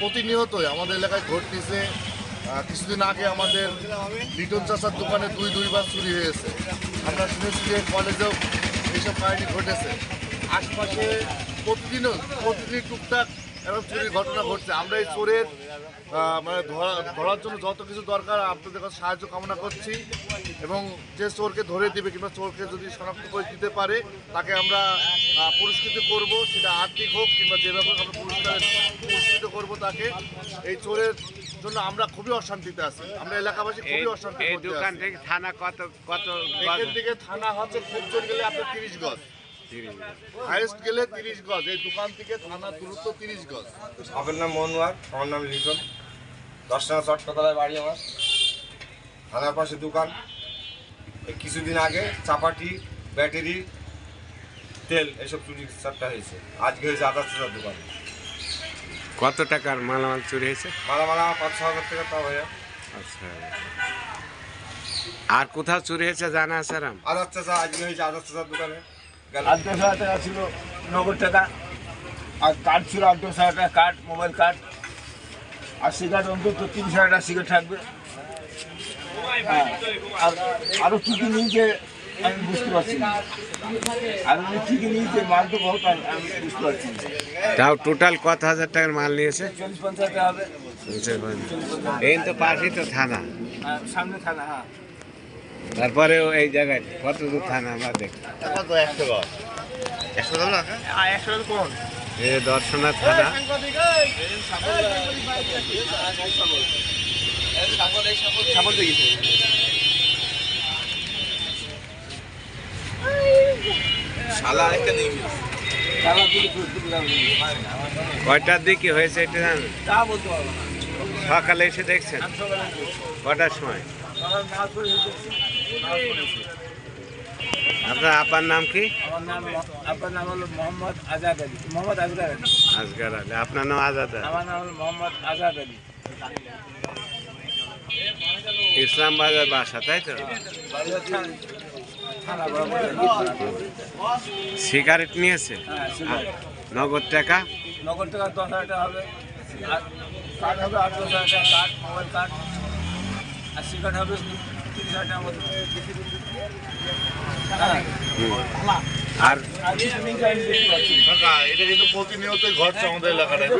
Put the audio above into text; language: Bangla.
প্রতিনিয়তই আমাদের এলাকায় ঘটতেছে। কিছুদিন আগে আমাদের লিটন চাষার দোকানে দুই দুইবার চুরি হয়েছে। আমরা শুনেছি যে কলেজেও এইসব কাহিনী ঘটেছে। আশপাশে প্রতিদিনও, প্রতিদিন টুকটাক এরকম চুরির ঘটনা ঘটছে। আমরা এই চোরের মানে ধরা ধরার জন্য যত কিছু দরকার আপনাদের কাছে সাহায্য কামনা করছি। এবং যে চোরকে ধরে দিবে কিংবা চোরকে যদি শনাক্ত করে দিতে পারে তাকে আমরা পুরস্কৃত করব সেটা আর্থিক হোক কিংবা যেভাবে আমরা পুরস্কার পুরস্কৃত করব তাকে। এই চোরের জন্য আমরা খুবই অশান্তিতে আছি। আমরা এলাকাবাসী খুবই অশান্তি এই দোকান থেকে থানা কত কত এখান থেকে থানা হচ্ছে খুব জোর গেলে আপনার তিরিশ গজ। হাইয়েস্ট গেলে তিরিশ গজ এই দোকান থেকে থানা দূরত্ব তিরিশ গজ। আমার নাম মনোয়ার আমার নাম লিটন। দশটা চট্টতলায় বাড়ি আমার। থানার পাশে দোকান। এই কিছুদিন আগে চাপাটি ব্যাটারি তেল এসব চুরি চারটা হয়েছে। আজকে হয়েছে আধার চার দোকান। কত টাকার মালামাল চুরি হয়েছে? মালা মালা আমার পাঁচ ছ হাজার টাকা তাও হয়ে আচ্ছা। আর কোথাও চুরি হয়েছে জানা আছে রাম? আধার চাষা আজকে হয়েছে আধার চাষার দোকানে। আট দশ হাজার টাকা ছিল নগদ টাকা আর কার্ড ছিল আট দশ হাজার টাকা কার্ড মোবাইল কার্ড আর সিগারেট অন্তত তিরিশ হাজার টাকা সিগারেট থাকবে। হ্যাঁ আর আরও কী কী নিয়েছে আমি বুঝতে পারছি না। আর উনি কী কী নিয়েছে মাল তো বহুত আমি আমি বুঝতে পারছি না। তাও টোটাল কত হাজার টাকার মাল নিয়েছে? চল্লিশ পঞ্চাশ টাকা হবে। এই তো পাশেই তো থানা। আর সামনে থানা হ্যাঁ। তারপরে এই জায়গায় কত দূর থানা আমরা দেখি। তো একশো গজ একশো গজ না আর কোন? এ দর্শনা থানা। কয়টার দিকে হয়েছে এটা জানেন তা বলতে পারব না। সকালে এসে দেখছেন। কটার সময়? আপনার আপার নাম কি? আমার নাম আপনার নাম হলো মোহাম্মদ আজাদ আলী। মোহাম্মদ আলী। আজগার আলী। আপনার নাম আজাদ। আমার নাম হলো মোহাম্মদ আজাদ আলী। ইসলাম বাজার বাসা তাই তো? সিগারেট নিয়েছে? হ্যাঁ নগদ টাকা? নগদ টাকা দশ হাজার টাকা হবে। কার্ড হবে আট দশ হাজার টাকা কার্ড মোবাইল কার্ড। আর সিগারেট হবে আর এটা কিন্তু প্রতিনিয়তই ঘটছে আমাদের এলাকাটায়